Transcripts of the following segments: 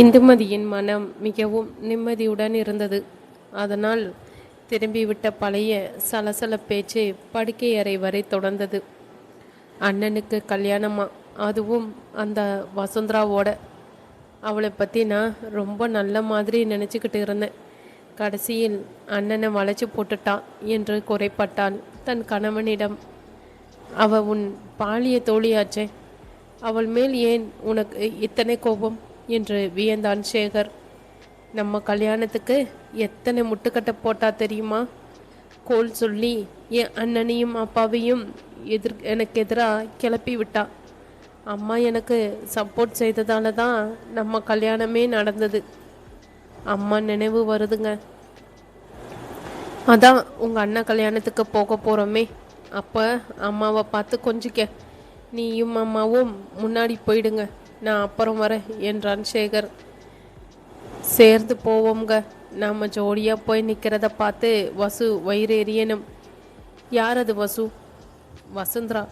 இந்துமதியின் மனம் மிகவும் நிம்மதியுடன் இருந்தது. அதனால் திரும்பிவிட்ட பழைய சலசல பேச்சு படுக்கை அறை வரை தொடர்ந்தது. அண்ணனுக்கு கல்யாணமா? அதுவும் அந்த வசுந்தராவோட. அவளை பற்றி நான் ரொம்ப நல்ல மாதிரி நினச்சிக்கிட்டு இருந்தேன். கடைசியில் அண்ணனை வளைச்சி போட்டுட்டான் என்று குறைப்பட்டாள் தன் கணவனிடம். அவ உன் பாலிய தோழியாச்சே. அவள் மேல் ஏன் உனக்கு இத்தனை கோபம்? என்று வியந்தான் சேகர். நம்ம கல்யாணத்துக்கு எத்தனை முட்டுக்கட்டை போட்டா தெரியுமா? கோல் சொல்லி என் அண்ணனையும் அப்பாவையும் எதிர் எனக்கு எதிராக கிளப்பி விட்டா. அம்மா எனக்கு சப்போர்ட் செய்ததால தான் நம்ம கல்யாணமே நடந்தது. அம்மா நினைவு வருதுங்க. அதான் உங்கள் அண்ணன் கல்யாணத்துக்கு போக போகிறோமே அப்போ அம்மாவை பார்த்து கொஞ்சிக்க. நீயும் அம்மாவும் முன்னாடி போயிடுங்க. நான் அப்புறம் வரேன் என்றான் சேகர். சேர்ந்து போவோம்ங்க. நாம் ஜோடியாக போய் நிற்கிறத பார்த்து வசு வயிறு எரியணும் யார் அது வசு? வசுந்தரா.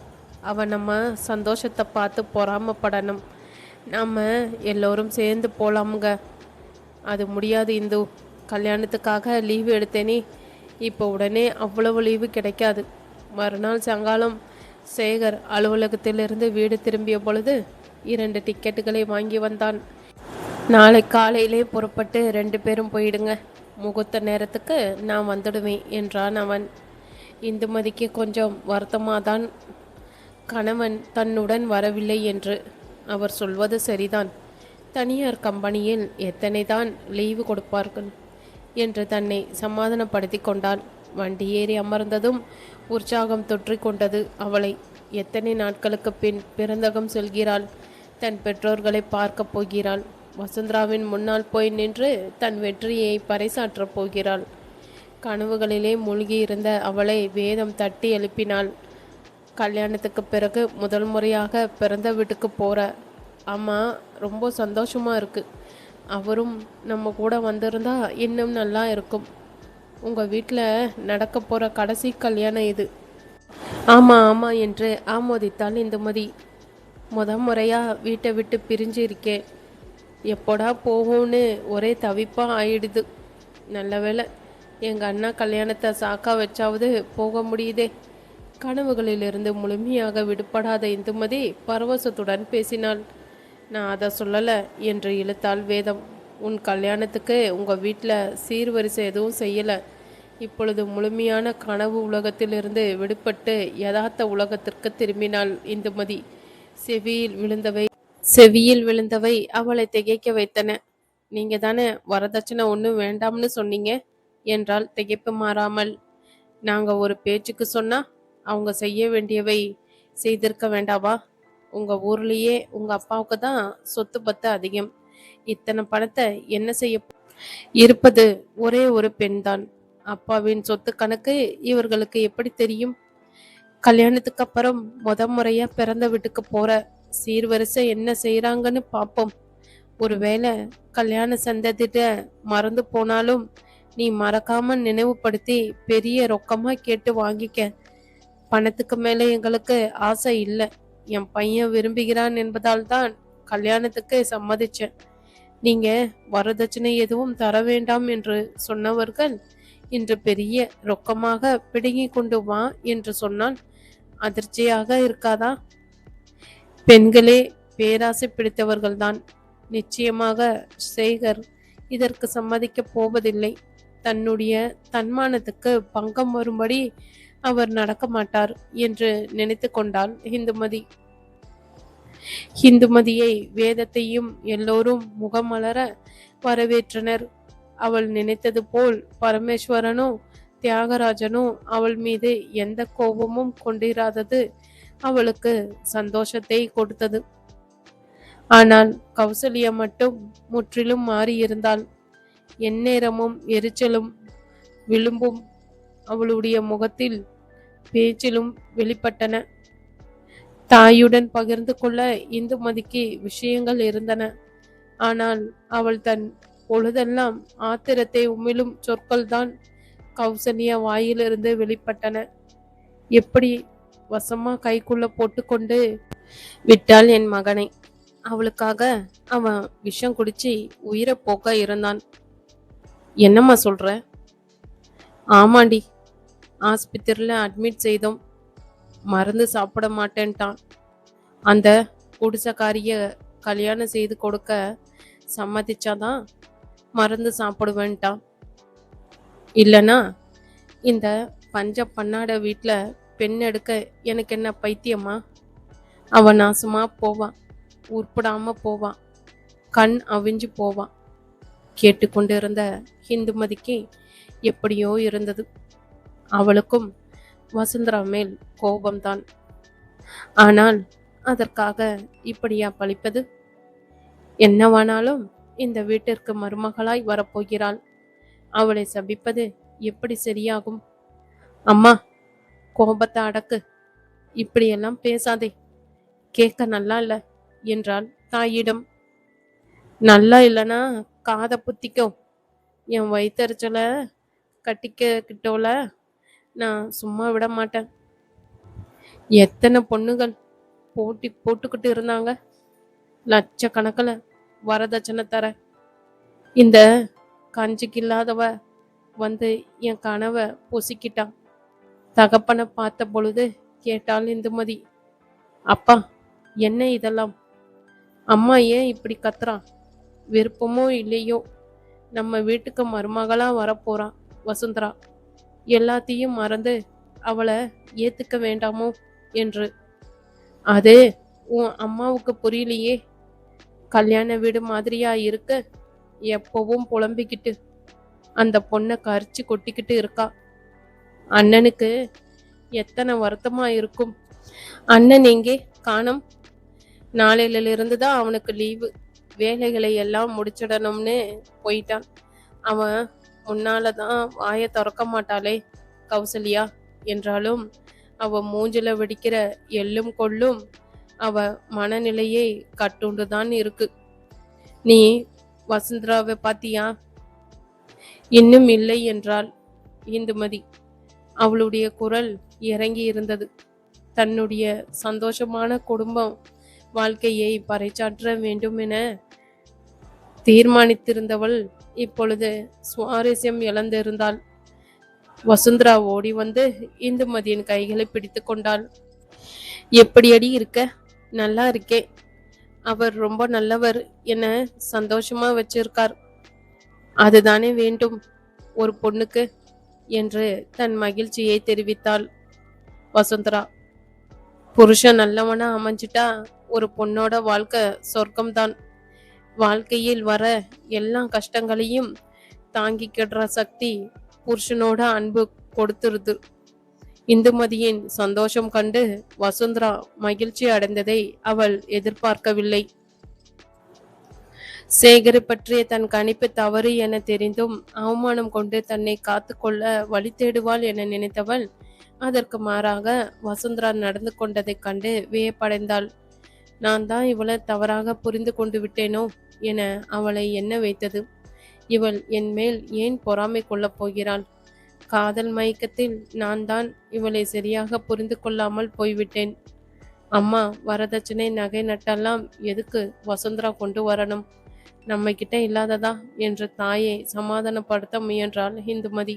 அவ நம்ம சந்தோஷத்தை பார்த்து பொறாமப்படணும். நாம் எல்லோரும் சேர்ந்து போகலாமுங்க அது முடியாது இந்து. கல்யாணத்துக்காக லீவு எடுத்தேனே. இப்போ உடனே அவ்வளவு லீவு கிடைக்காது. மறுநாள் சாயங்காலம் சேகர் அலுவலகத்திலிருந்து வீடு திரும்பிய பொழுது இரண்டு டிக்கெட்டுகளை வாங்கி வந்தான். நாளை காலையிலே புறப்பட்டு ரெண்டு பேரும் போயிடுங்க. முகூர்த்த நேரத்துக்கு நான் வந்துடுவேன் என்றான் அவன். இந்துமதிக்கு கொஞ்சம் வருத்தமாதான் கணவன் தன்னுடன் வரவில்லை என்று அவர் சொல்வது சரிதான். தனியார் கம்பெனியில் எத்தனை தான் லீவு கொடுப்பார்கள் என்று தன்னை சமாதானப்படுத்தி கொண்டாள் வண்டி ஏறி அமர்ந்ததும் உற்சாகம் தொற்றிக்கொண்டது அவளை. எத்தனை நாட்களுக்கு பின் பிறந்தகம் செல்கிறாள்? தன் பெற்றோர்களை பார்க்கப் போகிறாள். வசுந்தராவின் முன்னால் போய் நின்று தன் வெற்றியை பறைசாற்றப் போகிறாள். கனவுகளிலே மூழ்கியிருந்த அவளை வேதம் தட்டி எழுப்பினாள். கல்யாணத்துக்கு பிறகு முதல் முறையாக பிறந்த வீட்டுக்கு போகிற அம்மா ரொம்ப சந்தோஷமாக இருக்குது அவரும் நம்ம கூட வந்திருந்தா இன்னும் நல்லா இருக்கும். உங்கள் வீட்டில் நடக்க போகிற கடைசி கல்யாணம் இது. ஆமாம் ஆமாம் என்று ஆமோதித்தாள் இந்துமதி. முத முறையாக வீட்டை விட்டு பிரிஞ்சு இருக்கேன் எப்போடா போகும்னு ஒரே தவிப்பாக ஆயிடுது. நல்ல வேளை எங்கள் அண்ணா கல்யாணத்தை சாக்கா வச்சாவது போக முடியுதே. கனவுகளிலிருந்து முழுமையாக விடுபடாத இந்துமதி பரவசத்துடன் பேசினாள். நான் அதை சொல்லலை என்று இழுத்தாள் வேதம். உன் கல்யாணத்துக்கு உங்கள் வீட்டில் சீர்வரிசை எதுவும் செய்யலை. இப்பொழுது முழுமையான கனவு உலகத்திலிருந்து விடுபட்டு யதார்த்த உலகத்திற்கு திரும்பினாள் இந்துமதி. செவியில் விழுந்தவை செவியில் விழுந்தவை அவளை திகைக்க வைத்தன. நீங்க தானே வரதட்சணை ஒன்றும் வேண்டாம்னு சொன்னீங்க? என்றால் திகைப்பு மாறாமல். நாங்க ஒரு பேச்சுக்கு சொன்னா அவங்க செய்ய வேண்டியவை செய்திருக்க வேண்டாவா? உங்க ஊர்லயே உங்க அப்பாவுக்கு தான் சொத்து பத்து அதிகம். இத்தனை பணத்தை என்ன செய்ய இருப்பது ஒரே ஒரு பெண்தான். அப்பாவின் சொத்து கணக்கு இவர்களுக்கு எப்படி தெரியும்? கல்யாணத்துக்கு அப்புறம் முத முறையா பிறந்த வீட்டுக்கு போற சீர்வரிசை என்ன செய்யறாங்கன்னு பார்ப்போம் ஒருவேளை கல்யாண சந்ததிட்ட மறந்து போனாலும் நீ மறக்காம நினைவுபடுத்தி பெரிய ரொக்கமா கேட்டு வாங்கிக்க. பணத்துக்கு மேல எங்களுக்கு ஆசை இல்லை. என் பையன் விரும்புகிறான் என்பதால் தான் கல்யாணத்துக்கு சம்மதிச்சேன். நீங்க வரதட்சணை எதுவும் தர வேண்டாம் என்று சொன்னவர்கள் இன்று பெரிய ரொக்கமாக பிடுங்கி கொண்டு வா என்று சொன்னான் அதிர்ச்சியாக இருக்காதா? பெண்களே பேராசை பிடித்தவர்கள்தான். நிச்சயமாக சேகர் இதற்கு சம்மதிக்கப் போவதில்லை. தன்னுடைய தன்மானத்துக்கு பங்கம் வரும்படி அவர் நடக்க மாட்டார் என்று நினைத்து கொண்டாள் இந்துமதி இந்துமதியை வேதத்தையும் எல்லோரும் முகமலர வரவேற்றனர். அவள் நினைத்தது போல் பரமேஸ்வரனும் தியாகராஜனும் அவள் மீது எந்த கோபமும் கொண்டிராதது அவளுக்கு சந்தோஷத்தை கொடுத்தது. ஆனால் கௌசல்யா மட்டும் முற்றிலும் மாறியிருந்தாள். எந்நேரமும் எரிச்சலும் விளிம்பும் அவளுடைய முகத்தில் பேச்சிலும் வெளிப்பட்டன. தாயுடன் பகிர்ந்து கொள்ள இந்துமதிக்கு விஷயங்கள் இருந்தன. ஆனால் அவள் தன் பொழுதெல்லாம் ஆத்திரத்தை உமிழும் சொற்கள்தான் கௌசனிய வாயிலிருந்து வெளிப்பட்டன. எப்படி வசமா கைக்குள்ள போட்டுக்கொண்டு விட்டாள் என் மகனை? அவளுக்காக அவன் விஷம் குடிச்சு உயிரை போக்க இருந்தான். என்னம்மா சொல்ற? ஆமாண்டி ஆஸ்பத்திரியில் அட்மிட் செய்தோம். மருந்து சாப்பிட மாட்டேன்ட்டான். அந்த குடிசக்காரிய கல்யாணம் செய்து கொடுக்க சம்மதிச்சாதான் மருந்து சாப்பிடுவேன்ட்டான். இல்லைனா இந்த பஞ்ச பண்ணாட வீட்டில் பெண் எடுக்க எனக்கு என்ன பைத்தியமா? அவன் நாசமாக போவான் உருப்படாமல் போவான் கண் அவிஞ்சு போவான் கேட்டுக்கொண்டிருந்த ஹிந்துமதிக்கு எப்படியோ இருந்தது. அவளுக்கும் வசுந்தரா மேல் கோபம்தான். ஆனால் அதற்காக இப்படியா பழிப்பது? என்னவானாலும் இந்த வீட்டிற்கு மருமகளாய் வரப்போகிறாள். அவளை சபிப்பது எப்படி சரியாகும்? அம்மா கோபத்தை அடக்கு. இப்படியெல்லாம் பேசாதே. கேட்க நல்லா இல்ல என்றாள் தாயிடம். நல்லா இல்லைன்னா காதை புத்திக்கோ. என் வயிற்றுச்சல கட்டிக்கிட்டோல நான் சும்மா விட மாட்டேன். எத்தனை பொண்ணுகள் போட்டி போட்டுக்கிட்டு இருந்தாங்க? லட்சக்கணக்கில் வரதட்சணை தர. இந்த கஞ்சிக்கு இல்லாதவ வந்து என் கனவை பொசிக்கிட்டான். தகப்பனை பார்த்த பொழுது கேட்டாள் இந்துமதி அப்பா என்ன இதெல்லாம்? அம்மா ஏன் இப்படி கத்துறான்? விருப்பமோ இல்லையோ? நம்ம வீட்டுக்கு மருமகளாக வரப்போறான் வசுந்தரா. எல்லாத்தையும் மறந்து அவளை ஏத்துக்க வேண்டாமோ? என்று. அது உன் அம்மாவுக்கு புரியலையே. கல்யாண வீடு மாதிரியா இருக்கு. எப்பவும் புலம்பிக்கிட்டு அந்த பொண்ணை கரிச்சு கொட்டிக்கிட்டு இருக்கா. அண்ணனுக்கு எத்தனை வருத்தமா இருக்கும். அண்ணன் எங்கே? காணும். நாளையில இருந்து தான் அவனுக்கு லீவு. வேலைகளை எல்லாம் முடிச்சிடணும்னு போயிட்டான். அவன் முன்னால தான் வாயை திறக்க மாட்டாளே கௌசல்யா என்றாலும் அவ மூஞ்சில வெடிக்கிற எள்ளும் கொள்ளும் அவ மனநிலையை கட்டுண்டுதான் இருக்கு. நீ வசுந்தராவை பாத்தியா? இன்னும் இல்லை என்றாள் இந்துமதி. அவளுடைய குரல் இறங்கி இருந்தது தன்னுடைய சந்தோஷமான குடும்பம் வாழ்க்கையை பறைச்சாற்ற வேண்டும் என தீர்மானித்திருந்தவள் இப்பொழுது சுவாரஸ்யம் இழந்திருந்தாள். வசுந்தரா ஓடி வந்து இந்துமதியின் கைகளை பிடித்து கொண்டாள். எப்படியடி இருக்க? நல்லா இருக்கே. அவர் ரொம்ப நல்லவர் என சந்தோஷமா வச்சிருக்கார். அதுதானே வேண்டும் ஒரு பொண்ணுக்கு என்று தன் மகிழ்ச்சியை தெரிவித்தாள் வசுந்தரா. புருஷன் நல்லவனா அமைஞ்சிட்டா ஒரு பொண்ணோட வாழ்க்கை சொர்க்கம்தான். வாழ்க்கையில் வர எல்லா கஷ்டங்களையும் தாங்கிக்கிடுற சக்தி புருஷனோட அன்பு கொடுத்துருது. இந்துமதியின் சந்தோஷம் கண்டு வசுந்தரா மகிழ்ச்சி அடைந்ததை அவள் எதிர்பார்க்கவில்லை. சேகரை பற்றிய தன் கணிப்பு தவறு என தெரிந்தும் அவமானம் கொண்டு தன்னை காத்துக்கொள்ள வழி தேடுவாள் என நினைத்தவள் அதற்கு மாறாக வசுந்தரா நடந்து கொண்டதைக் கண்டு வியப்படைந்தாள். நான் தான் இவளை தவறாக புரிந்து கொண்டு விட்டேனோ? என அவளை எண்ண வைத்தது. இவள் என் மேல் ஏன் பொறாமை கொள்ளப் போகிறாள்? காதல் மயக்கத்தில் நான் தான் இவளை சரியாக புரிந்து கொள்ளாமல் போய்விட்டேன். அம்மா வரதட்சணை நகை நட்டெல்லாம் எதுக்கு வசுந்தரா கொண்டு வரணும்? நம்ம கிட்ட இல்லாததா? என்று தாயை சமாதானப்படுத்த முயன்றாள் இந்துமதி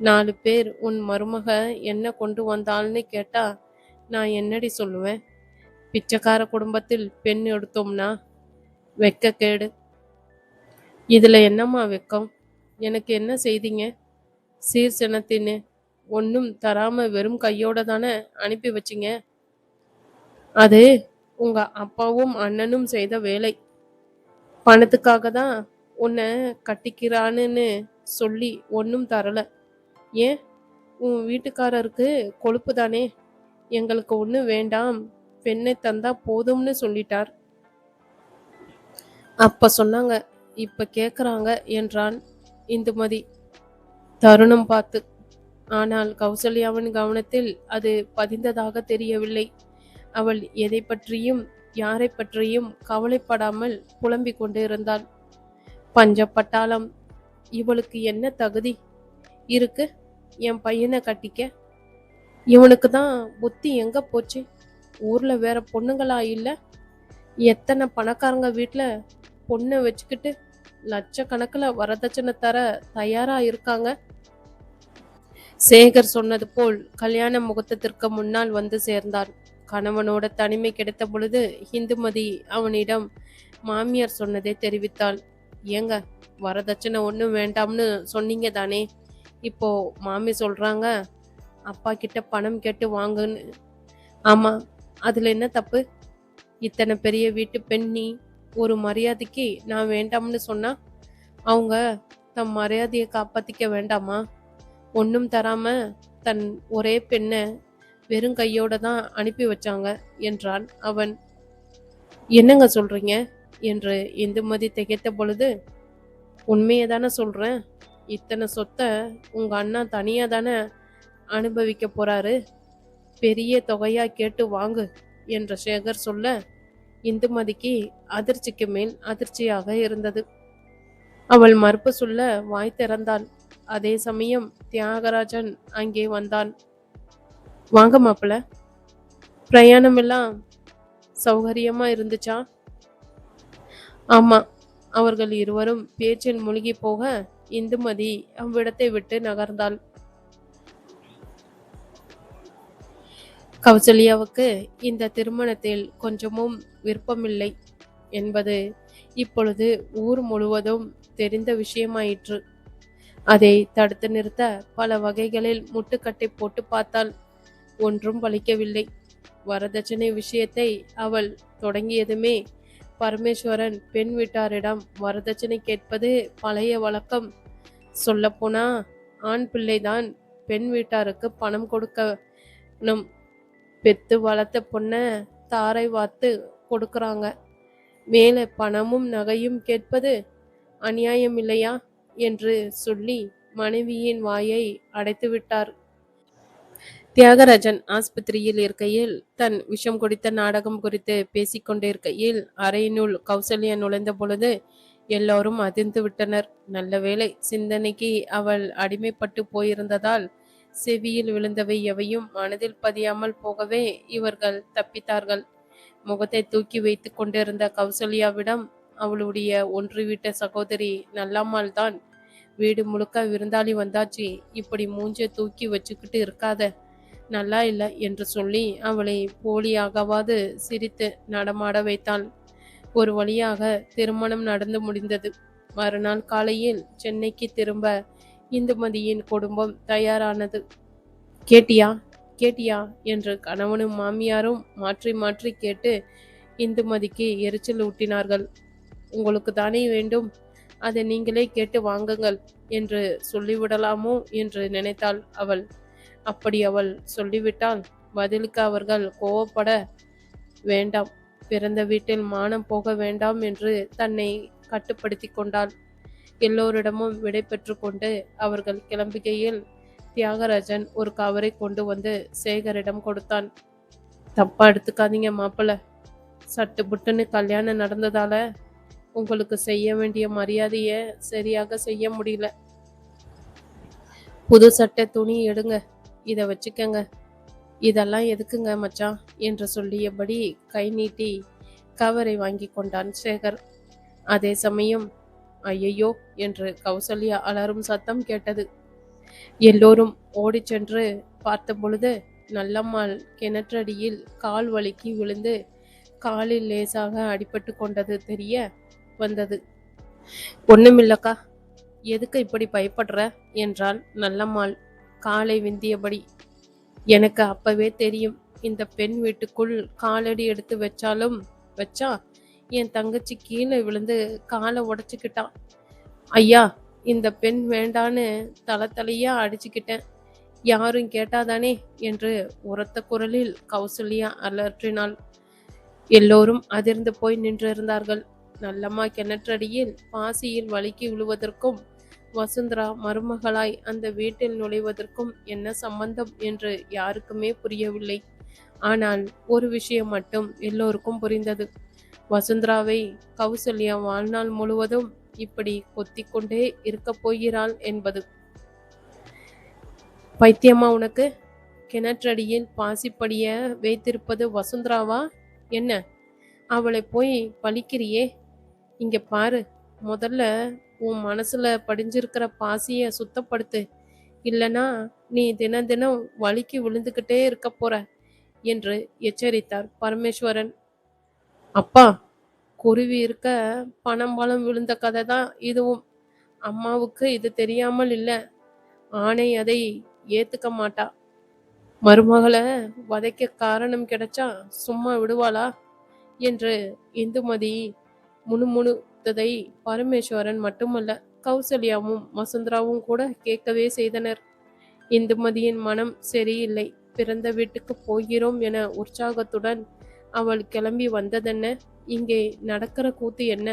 நாலு பேர் உன் மருமக என்ன கொண்டு வந்தாள்னு கேட்டா நான் என்னடி சொல்லுவேன்? பிச்சைக்கார குடும்பத்தில் பெண் எடுத்தோம்னா வெக்க கேடு இதுல என்னம்மா வெக்கம்? எனக்கு என்ன செய்தீங்க? சீர் சினத்தின்னு ஒன்றும் தராம வெறும் கையோட தானே அனுப்பி வச்சிங்க? அது உங்க அப்பாவும் அண்ணனும் செய்த வேலை. பணத்துக்காக தான் உன்னை கட்டிக்கிறான்னு சொல்லி ஒன்றும் தரல. ஏன்? உன் வீட்டுக்காரருக்கு கொழுப்பு தானே. எங்களுக்கு ஒன்றும் வேண்டாம். பெண்ணை தந்தா போதும்னு சொல்லிட்டார். அப்ப சொன்னாங்க இப்ப கேக்குறாங்க என்றான் இந்துமதி. தருணம் பார்த்து. ஆனால் கௌசல்யாவின் கவனத்தில் அது பதிந்ததாக தெரியவில்லை. அவள் எதை பற்றியும் யாரை பற்றியும் கவலைப்படாமல் புலம்பிக் கொண்டிருந்தாள் பஞ்ச பட்டாளம் இவளுக்கு என்ன தகுதி? இருக்கு என் பையனை கட்டிக்க. இவனுக்கு தான் புத்தி எங்க போச்சு? ஊர்ல வேற பொண்ணுங்களா இல்ல? எத்தனை பணக்காரங்க வீட்டில் பொண்ணை வச்சுக்கிட்டு லட்சக்கணக்கில் வரதட்சணை தர தயாரா இருக்காங்க. சேகர் சொன்னது போல் கல்யாண முகூர்த்தத்திற்கு முன்னால் வந்து சேர்ந்தான். கணவனோட தனிமை கிடைத்த பொழுது இந்துமதி அவனிடம் மாமியார் சொன்னதை தெரிவித்தாள். ஏங்க வரதட்சணை ஒன்றும் வேண்டாம்னு சொன்னீங்க தானே? இப்போ மாமி சொல்றாங்க அப்பா கிட்ட பணம் கேட்டு வாங்குன்னு. ஆமா அதுல என்ன தப்பு? இத்தனை பெரிய வீட்டு பெண்ணி ஒரு மரியாதைக்கு நான் வேண்டாம்னு சொன்னா அவங்க தம் மரியாதையை காப்பாத்திக்க வேண்டாமா? ஒன்றும் தராம தன் ஒரே பெண்ணை வெறும் கையோட தான் அனுப்பி வச்சாங்க என்றான் அவன். என்னங்க சொல்றீங்க? என்று இந்துமதி திகைத்த பொழுது உண்மையை தானே சொல்றேன். இத்தனை சொத்தை உங்க அண்ணா தனியா தானே அனுபவிக்க போறாரு. பெரிய தொகையா கேட்டு வாங்கு என்ற சேகர் சொல்ல இந்துமதிக்கு அதிர்ச்சிக்கு மேல் அதிர்ச்சியாக இருந்தது. அவள் மறுப்பு சொல்ல வாய் திறந்தாள். அதே சமயம் தியாகராஜன் அங்கே வந்தான் வாங்க மாப்பிள்ள பிரயாணம் எல்லாம் சௌகரியமா இருந்துச்சா? ஆமா அவர்கள் இருவரும் பேச்சில் மூழ்கி போக இந்துமதி அவ்விடத்தை விட்டு நகர்ந்தாள். கௌசல்யாவுக்கு இந்த திருமணத்தில் கொஞ்சமும் விருப்பமில்லை என்பது இப்பொழுது ஊர் முழுவதும் தெரிந்த விஷயமாயிற்று. அதை தடுத்து நிறுத்த பல வகைகளில் முட்டுக்கட்டை போட்டு பார்த்தால் ஒன்றும் பலிக்கவில்லை வரதட்சணை விஷயத்தை அவள் தொடங்கியதுமே பரமேஸ்வரன் பெண் வீட்டாரிடம் வரதட்சணை கேட்பது பழைய வழக்கம். சொல்லப்போனா ஆண் பிள்ளைதான் பெண் வீட்டாருக்கு பணம் கொடுக்கணும். பெத்து வளர்த்த பொண்ணை தாரை வாத்து கொடுக்கறாங்க. மேலே பணமும் நகையும் கேட்பது அநியாயம் இல்லையா என்று சொல்லி மனைவியின் வாயை அடைத்து விட்டார் தியாகராஜன் ஆஸ்பத்திரியில் இருக்கையில் தன் விஷம் குடித்த நாடகம் குறித்து பேசிக்கொண்டிருக்கையில் அறையினுள் கௌசல்யா நுழைந்த பொழுது எல்லோரும் அதிர்ந்து விட்டனர். நல்ல வேளை சிந்தனைக்கு அவள் அடிமைப்பட்டு போயிருந்ததால் செவியில் விழுந்தவை எவையும் மனதில் பதியாமல் போகவே இவர்கள் தப்பித்தார்கள். முகத்தை தூக்கி வைத்து கொண்டிருந்த கௌசல்யாவிடம் அவளுடைய ஒன்று வீட்ட சகோதரி நல்லம்மாள் தான். வீடு முழுக்க விருந்தாளி வந்தாச்சு. இப்படி மூஞ்ச தூக்கி வச்சுக்கிட்டு இருக்காத. நல்லா இல்லை என்று சொல்லி அவளை போலியாகவாது சிரித்து நடமாட வைத்தாள். ஒரு வழியாக திருமணம் நடந்து முடிந்தது. மறுநாள் காலையில் சென்னைக்கு திரும்ப இந்துமதியின் குடும்பம் தயாரானது. கேட்டியா கேட்டியா? என்று கணவனும் மாமியாரும் மாற்றி மாற்றி கேட்டு இந்துமதிக்கு எரிச்சல் ஊட்டினார்கள். உங்களுக்கு தானே வேண்டும்? அதை நீங்களே கேட்டு வாங்குங்கள் என்று சொல்லிவிடலாமோ என்று நினைத்தாள் அவள். அப்படி அவள் சொல்லிவிட்டால் பதிலுக்கு அவர்கள் கோவப்பட வேண்டாம். பிறந்த வீட்டில் மானம் போக வேண்டாம் என்று தன்னை கட்டுப்படுத்தி கொண்டாள். எல்லோரிடமும் விடை பெற்று கொண்டு அவர்கள் கிளம்புகையில் தியாகராஜன் ஒரு கவரை கொண்டு வந்து சேகரிடம் கொடுத்தான். தப்பா எடுத்துக்காதீங்க மாப்பிள்ள. சட்டு புட்டுன்னு கல்யாணம் நடந்ததால உங்களுக்கு செய்ய வேண்டிய மரியாதைய சரியாக செய்ய முடியல. புது சட்டை துணி எடுங்க. இதை வச்சுக்கங்க. இதெல்லாம் எதுக்குங்க மச்சான்? என்று சொல்லியபடி கை நீட்டி கவரை வாங்கி கொண்டான் சேகர். அதே சமயம் ஐயையோ என்று கௌசல்யா அலரும் சத்தம் கேட்டது. எல்லோரும் ஓடிச் சென்று பார்த்த பொழுது நல்லம்மாள் கிணற்றடியில் கால் வழுக்கி விழுந்து காலில் லேசாக அடிபட்டு கொண்டது தெரிய வந்தது. ஒண்ணுமில்லக்கா எதுக்கு இப்படி பயப்படுற? என்றால் நல்லம்மாள். காலை விந்தியபடி எனக்கு அப்பவே தெரியும். இந்த பெண் வீட்டுக்குள் காலடி எடுத்து வச்சாலும் வச்சா என் தங்கச்சி கீழே விழுந்து காலை உடைச்சுக்கிட்டான் ஐயா இந்த பெண் வேண்டான்னு தல தலையா அடிச்சுக்கிட்டேன். யாரும் கேட்டாதானே என்று உரத்த குரலில் கௌசல்யா அலற்றினாள். எல்லோரும் அதிர்ந்து போய் நின்றிருந்தார்கள். நல்லம்மா கிணற்றடியில் பாசியில் வழுக்கி விழுவதற்கும் வசுந்தரா மருமகளாய் அந்த வீட்டில் நுழைவதற்கும் என்ன சம்பந்தம் என்று யாருக்குமே புரியவில்லை. ஆனால் ஒரு விஷயம் மட்டும் எல்லோருக்கும் புரிந்தது. வசுந்தராவை கௌசல்யா வாழ்நாள் முழுவதும் இப்படி கொத்திக்கொண்டே இருக்க போகிறாள் என்பது. பைத்தியமா உனக்கு கிணற்றடியில் பாசிப்படிய வைத்திருப்பது வசுந்தராவா? என்ன? அவளை போய் பழிக்கிறியே? இங்க பாரு முதல்ல உன் மனசுல படிஞ்சிருக்கிற பாசிய சுத்தப்படுத்து. இல்லனா நீ தினம் தினம் வலிக்கு விழுந்துகிட்டே இருக்க போற என்று எச்சரித்தார் பரமேஸ்வரன். அப்பா குருவி இருக்க பணம்பாலம் விழுந்த கதை தான் இதுவும். அம்மாவுக்கு இது தெரியாமல் இல்லை. ஆணை அதை ஏத்துக்க மாட்டா. மருமகளை வதைக்க காரணம் கிடைச்சா சும்மா விடுவாளா? என்று இந்துமதி முணுமுணுத்ததை பரமேஸ்வரன் மட்டுமல்ல கௌசல்யாவும் வசுந்தராவும் கூட கேட்கவே செய்தனர். இந்துமதியின் மனம் சரியில்லை. பிறந்த வீட்டுக்கு போகிறோம் என உற்சாகத்துடன் அவள் கிளம்பி வந்ததென்ன? இங்கே நடக்கிற கூத்து என்ன?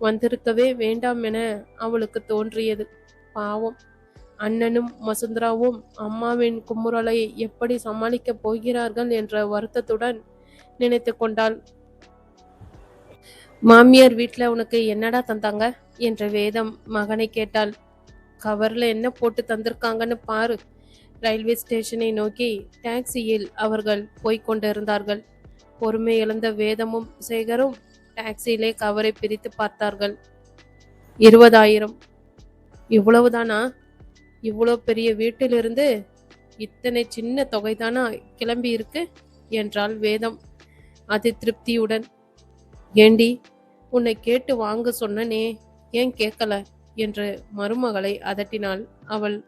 வந்திருக்கவே வேண்டாம் என அவளுக்கு தோன்றியது. பாவம். அண்ணனும் வசுந்தராவும் அம்மாவின் குமுறலை எப்படி சமாளிக்கப் போகிறார்கள் என்ற வருத்தத்துடன் நினைத்து கொண்டாள். மாமியார் வீட்டில் உனக்கு என்னடா தந்தாங்க? என்ற வேதம் மகனை கேட்டாள். கவர்ல என்ன போட்டு தந்திருக்காங்கன்னு பாரு. ரயில்வே ஸ்டேஷனை நோக்கி டாக்ஸியில் அவர்கள் போய்கொண்டிருந்தார்கள் பொறுமை இழந்த வேதமும் சேகரும் டாக்ஸியிலே கவரை பிரித்து பார்த்தார்கள். இருபதாயிரம். இவ்வளவுதானா? இவ்வளோ பெரிய வீட்டிலிருந்து இத்தனை சின்ன தொகைதானா கிளம்பி இருக்கு? என்றாள் வேதம் அது திருப்தியுடன். ஏண்டி உன்னை கேட்டு வாங்க சொன்னனே ஏன் கேட்கல? என்று மருமகளை அதட்டினாள் அவள்.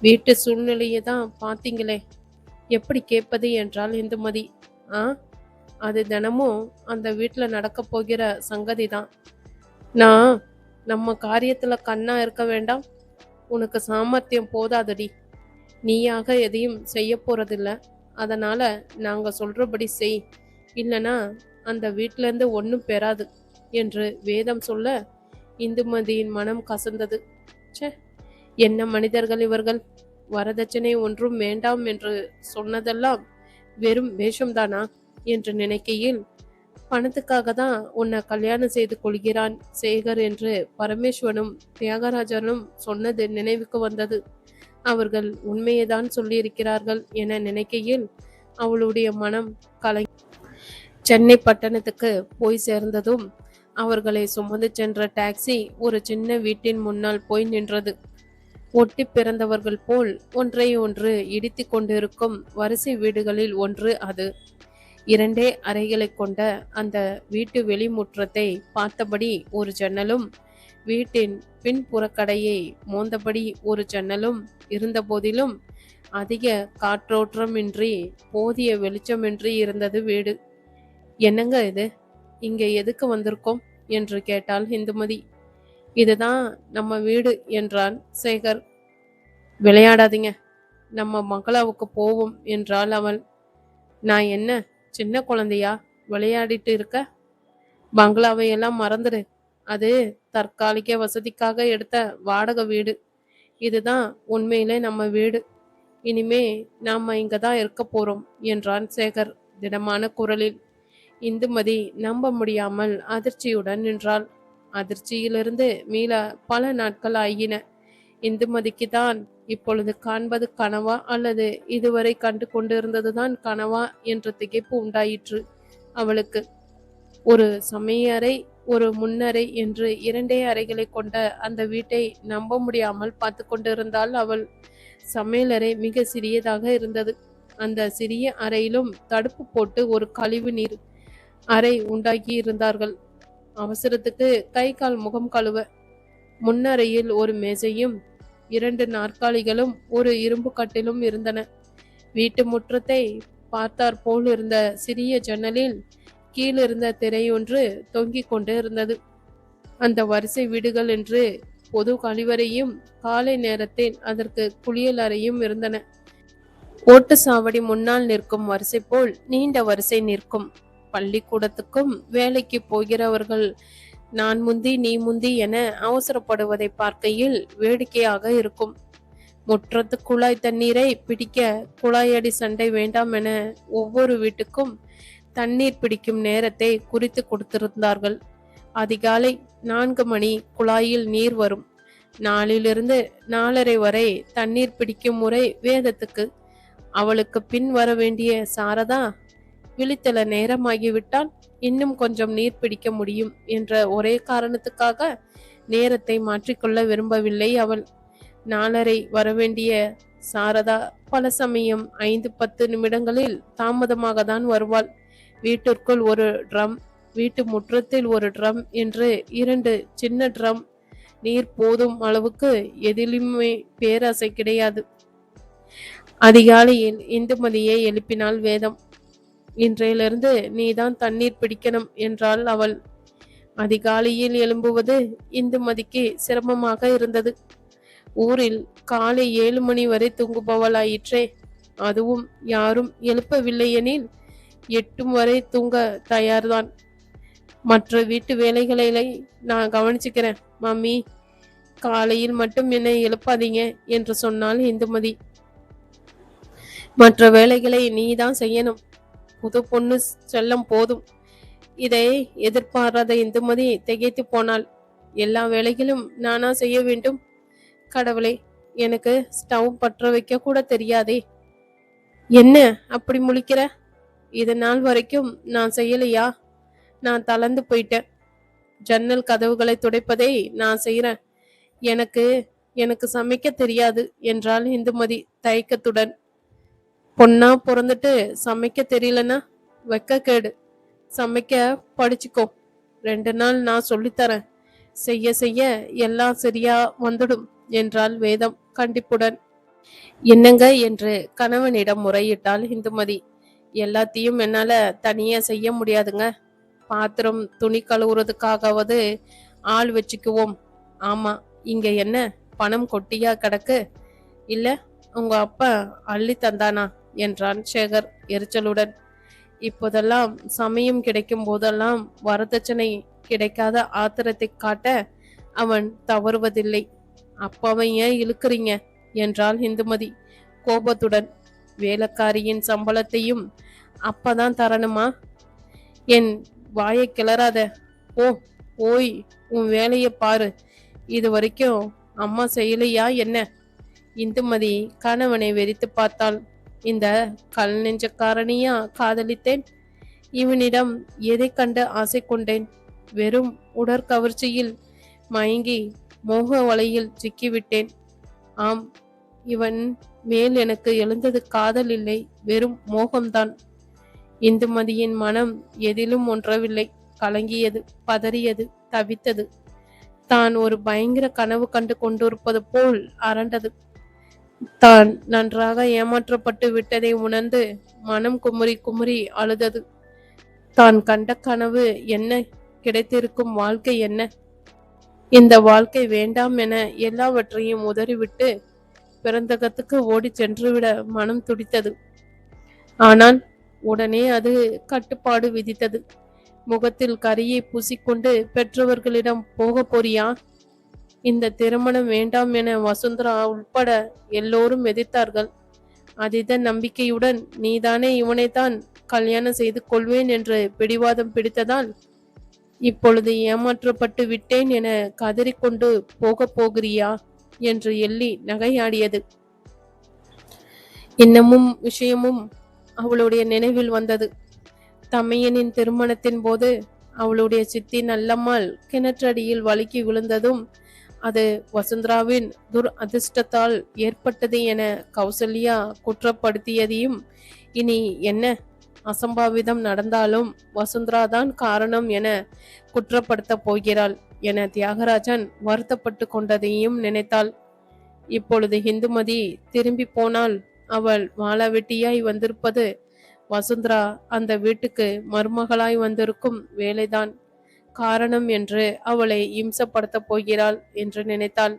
வீட்டு சூழ்நிலையை தான் பார்த்தீங்களே எப்படி கேட்பது? என்றால் இந்துமதி. ஆ? அது தினமும் அந்த வீட்டில் நடக்க போகிற சங்கதி தான் நான் நம்ம காரியத்தில் கண்ணா இருக்க வேண்டாம். உனக்கு சாமர்த்தியம் போதாதடி. நீயாக எதையும் செய்ய போகிறதில்ல அதனால் நாங்கள் சொல்கிறபடி செய். இல்லைனா அந்த வீட்டிலேருந்து ஒன்றும் பெறாது என்று வேதம் சொல்ல இந்துமதியின் மனம் கசந்தது. சே என்ன மனிதர்கள் இவர்கள்? வரதட்சணை ஒன்றும் வேண்டாம் என்று சொன்னதெல்லாம் வெறும் வேஷம்தானா? என்று நினைக்கையில் பணத்துக்காக தான் உன்னை கல்யாணம் செய்து கொள்கிறான் சேகர் என்று பரமேஸ்வரனும் தியாகராஜனும் சொன்னது நினைவுக்கு வந்தது. அவர்கள் உண்மையைதான் சொல்லியிருக்கிறார்கள் என நினைக்கையில் அவளுடைய மனம் கலை சென்னை பட்டணத்துக்கு போய் சேர்ந்ததும் அவர்களை சுமந்து சென்ற டாக்ஸி ஒரு சின்ன வீட்டின் முன்னால் போய் நின்றது. ஒட்டி பிறந்தவர்கள் போல் ஒன்றை ஒன்று இடித்து கொண்டிருக்கும் வரிசை வீடுகளில் ஒன்று அது. இரண்டே அறைகளை கொண்ட அந்த வீட்டு வெளிமுற்றத்தை பார்த்தபடி ஒரு ஜன்னலும் வீட்டின் பின்புறக்கடையை மோந்தபடி ஒரு ஜன்னலும் இருந்தபோதிலும் அதிக காற்றோற்றமின்றி போதிய வெளிச்சமின்றி இருந்தது வீடு. என்னங்க இது? இங்கே எதுக்கு வந்திருக்கோம்? என்று கேட்டாள் இந்துமதி இதுதான் நம்ம வீடு என்றான் சேகர். விளையாடாதீங்க. நம்ம மங்களாவுக்கு போவோம் என்றாள் அவள். நான் என்ன? சின்ன குழந்தையா விளையாடிட்டு இருக்க? பங்களாவை எல்லாம் மறந்துடு அது தற்காலிக வசதிக்காக எடுத்த வாடகை வீடு. இதுதான் உண்மையிலே நம்ம வீடு. இனிமே நாம் இங்கே தான் இருக்க போகிறோம் என்றான் சேகர் திடமான குரலில். இந்துமதி நம்ப முடியாமல் அதிர்ச்சியுடன் நின்றாள். அதிர்ச்சியிலிருந்து மீள பல நாட்கள் ஆகின. இந்துமதிக்கு தான் இப்பொழுது காண்பது கனவா அல்லது இதுவரை கண்டு கொண்டிருந்ததுதான் கனவா என்ற திகைப்பு உண்டாயிற்று. அவளுக்கு ஒரு சமையறை ஒரு முன்னறை என்று இரண்டே அறைகளை கொண்ட அந்த வீட்டை நம்ப முடியாமல் பார்த்து கொண்டிருந்தால் அவள் சமையலறை மிக சிறியதாக இருந்தது. அந்த சிறிய அறையிலும் தடுப்பு போட்டு ஒரு கழிவு நீர் அறை உண்டாக்கி இருந்தார்கள். அவசரத்துக்கு கை கால் முகம் கழுவ முன்னறையில் ஒரு மேஜையும் இரண்டு நாற்காலிகளும் ஒரு இரும்பு கட்டிலும் இருந்தன. வீட்டு முற்றத்தை பார்த்தாற் போல் இருந்த சிறிய ஜன்னலில் கீழிருந்த திரையொன்று தொங்கிக் கொண்டு இருந்தது அந்த வரிசை வீடுகள் என்று பொது கழிவறையும் காலை நேரத்தில் அதற்கு குளியல் அறையும் இருந்தன. ஓட்டு சாவடி முன்னால் நிற்கும் வரிசை போல் நீண்ட வரிசை நிற்கும். பள்ளிக்கூடத்துக்கும் வேலைக்கு போகிறவர்கள் நான் முந்தி நீ முந்தி என அவசரப்படுவதை பார்க்கையில் வேடிக்கையாக இருக்கும். முற்றத்து குழாய் தண்ணீரை பிடிக்க குழாயடி சண்டை வேண்டாம் என ஒவ்வொரு வீட்டுக்கும் தண்ணீர் பிடிக்கும் நேரத்தை குறித்து கொடுத்திருந்தார்கள். அதிகாலை நான்கு மணி குழாயில் நீர் வரும். நாளிலிருந்து நாலரை வரை தண்ணீர் பிடிக்கும் முறை வேதத்துக்கு. அவளுக்கு பின் வர வேண்டிய சாரதா விழித்தெழ நேரமாகிவிட்டால் இன்னும் கொஞ்சம் நீர் பிடிக்க முடியும் என்ற ஒரே காரணத்துக்காக நேரத்தை மாற்றிக்கொள்ள விரும்பவில்லை அவள். நாலரை வரவேண்டிய சாரதா பல சமயம் ஐந்து பத்து நிமிடங்களில் தாமதமாக தான் வருவாள். வீட்டிற்குள் ஒரு ட்ரம் வீட்டு முற்றத்தில் ஒரு ட்ரம் என்று இரண்டு சின்ன ட்ரம். நீர் போதும் அளவுக்கு எதிலுமே பேராசை கிடையாது. அதிகாலையில் இந்துமதியை எழுப்பினாள் வேதம். இன்றையிலிருந்து நீதான் தண்ணீர் பிடிக்கணும் என்றாள் அவள். அதிகாலையில் எழும்புவது இந்துமதிக்கு சிரமமாக இருந்தது. ஊரில் காலை ஏழு மணி வரை தூங்குபவளாயிற்றே. அதுவும் யாரும் எழுப்பவில்லை எனில் எட்டும் வரை தூங்க தயார்தான். மற்ற வீட்டு வேலைகளை நான் கவனிச்சுக்கிறேன். மம்மி காலையில் மட்டும் என்னை எழுப்பாதீங்க என்று சொன்னால் இந்துமதி மற்ற வேலைகளை நீ தான் செய்யணும். புது பொண்ணு செல்லம் போதும் இதை எதிர்பாராத இந்துமதி திகைத்து போனாள். எல்லா வேலைகளும் நானா செய்ய வேண்டும். கடவுளே எனக்கு ஸ்டவ் பற்ற வைக்க கூட தெரியாதே. என்ன அப்படி முழிக்கிற? இது நாள் வரைக்கும் நான் செய்யலையா? நான் தளர்ந்து போயிட்டேன். ஜன்னல் கதவுகளை துடைப்பதை நான் செய்யறேன் எனக்கு எனக்கு சமைக்க தெரியாது என்றாள் இந்துமதி தயக்கத்துடன். பொண்ணா பிறந்துட்டு சமைக்க தெரியலனா? வெக்கக்கேடு சமைக்க படிச்சுக்கோ. ரெண்டு நாள் நான் சொல்லித்தரேன். செய்ய செய்ய எல்லாம் சரியா வந்துடும் என்றாள் வேதம் கண்டிப்புடன். என்னங்க என்று கணவனிடம் முறையிட்டாள் இந்துமதி எல்லாத்தையும் என்னால தனியா செய்ய முடியாதுங்க. பாத்திரம் துணி கழுவுறதுக்காகவது ஆள் வச்சுக்குவோம். ஆமா இங்க என்ன? பணம் கொட்டியா கிடக்கு? இல்ல உங்க அப்பா அள்ளி தந்தானா? என்றான் சேகர் எரிச்சலுடன். இப்போதெல்லாம் சமயம் கிடைக்கும் போதெல்லாம் வரதட்சணை கிடைக்காத ஆத்திரத்தை காட்ட அவன் தவறுவதில்லை. அப்பாவை ஏன் இழுக்கிறீங்க? என்றாள் இந்துமதி கோபத்துடன். வேலைக்காரியின் சம்பளத்தையும் அப்பதான் தரணுமா? என் வாயை கிளறாத. ஓ ஓய் உன் வேலையை பாரு. இது வரைக்கும் அம்மா செய்யலையா என்ன? இந்துமதி கணவனை வெறித்து பார்த்தாள். இந்த கல் நெஞ்சக்காரனையா காதலித்தேன். இவனிடம் எதை கண்டு ஆசை கொண்டேன். வெறும் உடற்கவர்ச்சியில் மயங்கி மோக வலையில் சிக்கிவிட்டேன். ஆம் இவன் மேல் எனக்கு எழுந்தது காதல் இல்லை வெறும் மோகம்தான். இந்துமதியின் மனம் எதிலும் ஒன்றவில்லை கலங்கியது பதறியது தவித்தது. தான் ஒரு பயங்கர கனவு கண்டு கொண்டிருப்பது போல் அரண்டது. தான் நன்றாக ஏமாற்றப்பட்டு விட்டதை உணர்ந்து மனம் குமுறி குமுறி அழுதது. தான் கண்ட கனவு என்ன? கிடைத்திருக்கும் வாழ்க்கை என்ன? இந்த வாழ்க்கை வேண்டாம் என எல்லாவற்றையும் உதறிவிட்டு பிறந்தகத்துக்கு ஓடி சென்றுவிட மனம் துடித்தது. ஆனால் உடனே அது கட்டுப்பாடு விதித்தது. முகத்தில் கரியை பூசிக்கொண்டு பெற்றவர்களிடம் போக போறியா? இந்த திருமணம் வேண்டாம் என வசுந்தரா உட்பட எல்லோரும் எதிர்த்தார்கள். அதீத நம்பிக்கையுடன் நீதானே இவனைத்தான் கல்யாணம் செய்து கொள்வேன் என்று பிடிவாதம் பிடித்ததால் இப்பொழுது ஏமாற்றப்பட்டு விட்டேன் என கதறிக்கொண்டு போக போகிறியா என்று எள்ளி நகையாடியது. இன்னமும் விஷயமும் அவளுடைய நினைவில் வந்தது. தமையனின் திருமணத்தின் போது அவளுடைய சித்தி நல்லம்மாள் கிணற்றடியில் வழுக்கி விழுந்ததும் அது வசுந்தராவின் துர் அதிர்ஷ்டத்தால் ஏற்பட்டது என கௌசல்யா குற்றப்படுத்தியதையும் இனி என்ன அசம்பாவிதம் நடந்தாலும் வசுந்தரா தான் காரணம் என குற்றப்படுத்த போகிறாள் என தியாகராஜன் வருத்தப்பட்டு கொண்டதையும் நினைத்தாள். இப்பொழுது இந்துமதி திரும்பி போனால் அவள் வாழவெட்டியாய் வந்திருப்பது வசுந்தரா அந்த வீட்டுக்கு மருமகளாய் வந்திருக்கும் வேலைதான். காரணம் என்று அவளை இம்சப்படுத்தப் போகிறாள் என்று நினைத்தாள்.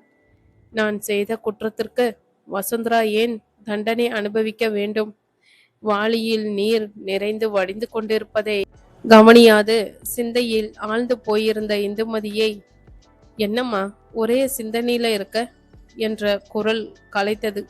நான் செய்த குற்றத்திற்கு வசுந்தரா ஏன் தண்டனை அனுபவிக்க வேண்டும்? வாளியில் நீர் நிறைந்து வடிந்து கொண்டிருப்பதை கவனியாது. சிந்தையில் ஆழ்ந்து போயிருந்த இந்துமதியை என்னம்மா ஒரே சிந்தனையில இருக்க? என்ற குரல் கலைத்தது.